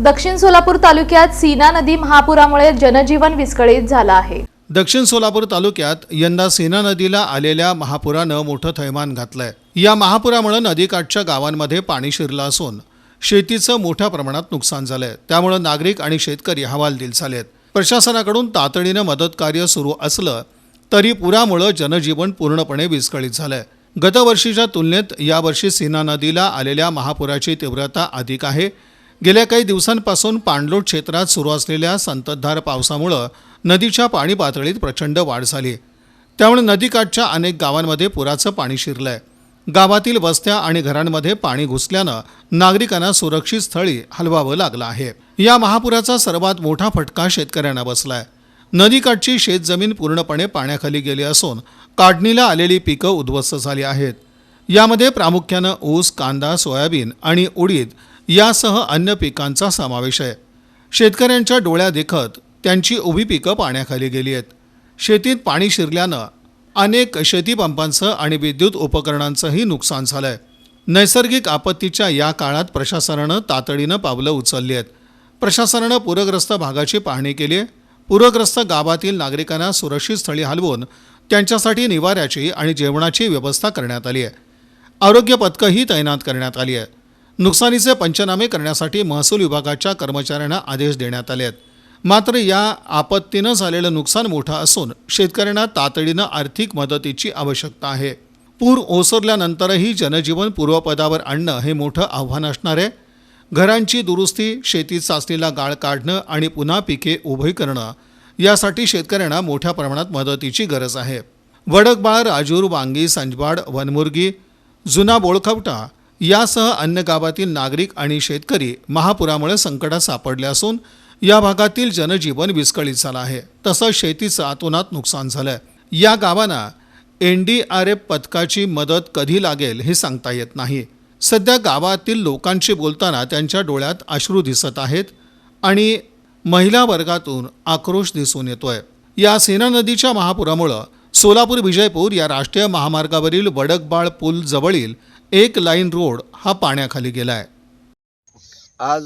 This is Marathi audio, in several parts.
दक्षिण सोलापूर तालुक्यात सीना नदी महापुरामुळे जनजीवन विस्कळीत झालं आहे. दक्षिण सोलापूर तालुक्यात यंदा सीना नदीला आलेल्या महापुरानं मोठं थैमान घातलंय. या महापुरामुळे नदीकाठच्या गावांमध्ये पाणी शिरलं असून शेतीचं मोठ्या प्रमाणात नुकसान झालंय. त्यामुळे नागरिक आणि शेतकरी हवालदिल झालेत. प्रशासनाकडून तातडीनं मदत कार्य सुरू असलं तरी पुरामुळं जनजीवन पूर्णपणे विस्कळीत झालंय. गतवर्षीच्या तुलनेत यावर्षी सीना नदीला आलेल्या महापुराची तीव्रता अधिक आहे. गेल्या काही दिवसांपासून पाणलोट क्षेत्रात सुरू असलेल्या संततधार पावसामुळं नदीच्या पाणी पातळीत प्रचंड वाढ झाली. त्यामुळे नदीकाठच्या अनेक गावांमध्ये पुराचं पाणी शिरलंय. गावातील वस्त्या आणि घरांमध्ये पाणी घुसल्यानं नागरिकांना सुरक्षित स्थळी हलवावं लागलं आहे. या महापुराचा सर्वात मोठा फटका शेतकऱ्यांना बसलाय. नदीकाठची शेतजमीन पूर्णपणे पाण्याखाली गेली असून काढणीला आलेली पिकं उद्ध्वस्त झाली आहेत. यामध्ये प्रामुख्यानं ऊस कांदा सोयाबीन आणि उडीद यासह अन्य पिकांचा समावेश आहे. शेतकऱ्यांच्या डोळ्या देखत त्यांची उभी पिकं पाण्याखाली गेली आहेत. शेतीत पाणी शिरल्यानं अनेक शेतीपंपांचं आणि विद्युत उपकरणांचंही नुकसान झालं आहे नैसर्गिक आपत्तीच्या या काळात प्रशासनानं तातडीनं पावलं उचलली आहेत. प्रशासनानं पूरग्रस्त भागाची पाहणी केली आहे. पूरग्रस्त गावातील नागरिकांना सुरक्षित स्थळी हलवून त्यांच्यासाठी निवाऱ्याची आणि जेवणाची व्यवस्था करण्यात आली आहे. आरोग्य पथकंही तैनात करण्यात आली आहे नुकसानीचे पंचनामे करण्यासाठी महसूल विभागाच्या कर्मचाऱ्यांना आदेश देण्यात आले आहेत. मात्र या आपत्तीनं झालेलं नुकसान मोठं असून शेतकऱ्यांना तातडीनं आर्थिक मदतीची आवश्यकता आहे. पूर ओसरल्यानंतरही जनजीवन पूर्वपदावर आणणं हे मोठं आव्हान असणार आहे. घरांची दुरुस्ती शेतीत साचलेला गाळ काढणं आणि पुन्हा पिके उभी करणं यासाठी शेतकऱ्यांना मोठ्या प्रमाणात मदतीची गरज आहे. वडकबाळ राजूर वांगी संजवाड वनमुर्गी जुना बोळखवटा यासह अन्य गावातील नागरिक आणि शेतकरी महापुरामुळे संकटात सापडले असून या भागातील जनजीवन विस्कळीत झालं आहे. तसंच शेतीचं अतोनात नुकसान झालंय. या गावांना एन डी आर एफ पथकाची मदत कधी लागेल हे सांगता येत नाही. सध्या गावातील लोकांशी बोलताना त्यांच्या डोळ्यात अश्रू दिसत आहेत आणि महिला वर्गातून आक्रोश दिसून येतोय. या सेना नदीच्या महापुरामुळं सोलापूर विजयपूर या राष्ट्रीय महामार्गावरील वडकबाळ पूल जवळील एक लाईन रोड हा पाण्याखाली गेलाय. आज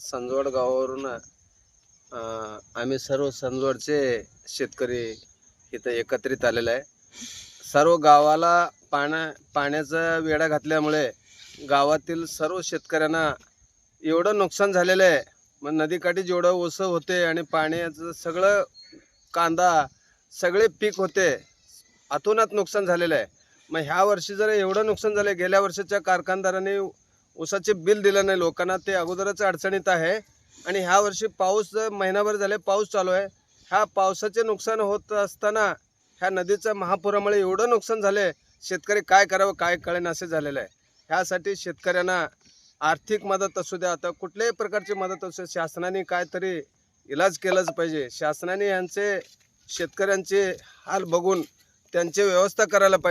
संजवड गावावरून अं, आम्ही सर्व संजवडचे शेतकरी इथं एकत्रित आलेले आहे. सर्व गावाला पाण्या पाण्याचा वेढा घातल्यामुळे गावातील सर्व शेतकऱ्यांना एवढं नुकसान झालेलं आहे. मग नदीकाठी जेवढं ओसं होते आणि पाण्याचं सगळं कांदा सगळे पीक होते अतोनात नुकसान झालेलं आहे. मग ह्या वर्षी जर एवढं नुकसान झालं गेल्या वर्षाच्या कारखानदारांनी ऊसाचे बिल दिलं नाही लोकांना ते अगोदरच अडचणीत आहे. आणि ह्या वर्षी पाऊस महिनाभर झाले पाऊस चालू आहे. ह्या पावसाचे नुकसान होत असताना ह्या नदीच्या महापुरामुळे एवढं नुकसान झाले शेतकरी काय करावं काय कळेन असे झालेलं आहे. ह्यासाठी शेतकऱ्यांना आर्थिक मदत असू द्या आता कुठल्याही प्रकारची मदत असू शासनाने काहीतरी इलाज केलाच पाहिजे. शासनाने यांचे शेतकऱ्यांचे हाल बघून त्यांची व्यवस्था करायला पाहिजे.